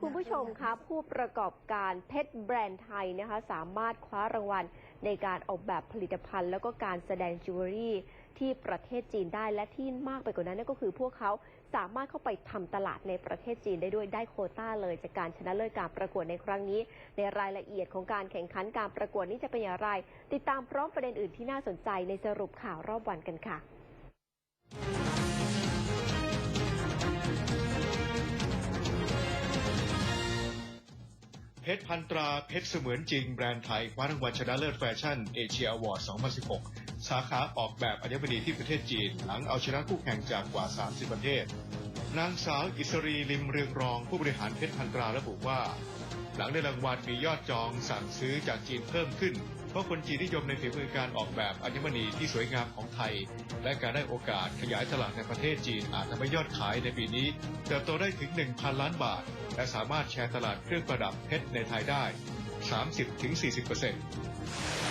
คุณผู้ชมคะผู้ประกอบการเพชรแบรนด์ไทยนะคะสามารถคว้ารางวัลในการออกแบบผลิตภัณฑ์ แล้วก็การแสดงจิวเวลรี่ที่ประเทศจีนได้และที่มากไปกว่านั้นนั่นก็คือพวกเขาสามารถเข้าไปทำตลาดในประเทศจีนได้ด้วยได้โคต้าเลยจากการชนะเลิศการประกวดในครั้งนี้ ในรายละเอียดของการแข่งขันการประกวดนี้จะเป็นอย่างไร ติดตามพร้อมประเด็นอื่นที่น่าสนใจในสรุปข่าวรอบวันกันค่ะ เพชรพันตราเพชรเสมือนจริงแบรนด์ไทยคว้ารางวัลชนะเลิศแฟชั่นเอเชียอวอร์ด 2016 สาขาออกแบบอัญมณีที่ประเทศจีน หลังเอาชนะคู่แข่งจากกว่า 30 ประเทศ นางสาวอิสรีลิมเรืองรองผู้บริหารเพชรพันตราระบุว่า หลังได้รางวัลมียอดจองสั่งซื้อจากจีนเพิ่มขึ้น เพราะคนจีนนิยมในฝีมือการออกแบบอัญมณีที่สวยงามของไทย และการได้โอกาสขยายตลาดในประเทศจีนอาจทำให้ยอดขายในปีนี้เติบโตได้ถึง 1,000 ล้านบาท และสามารถแชร์ตลาดเครื่องประดับเพชรในไทยได้ 30-40%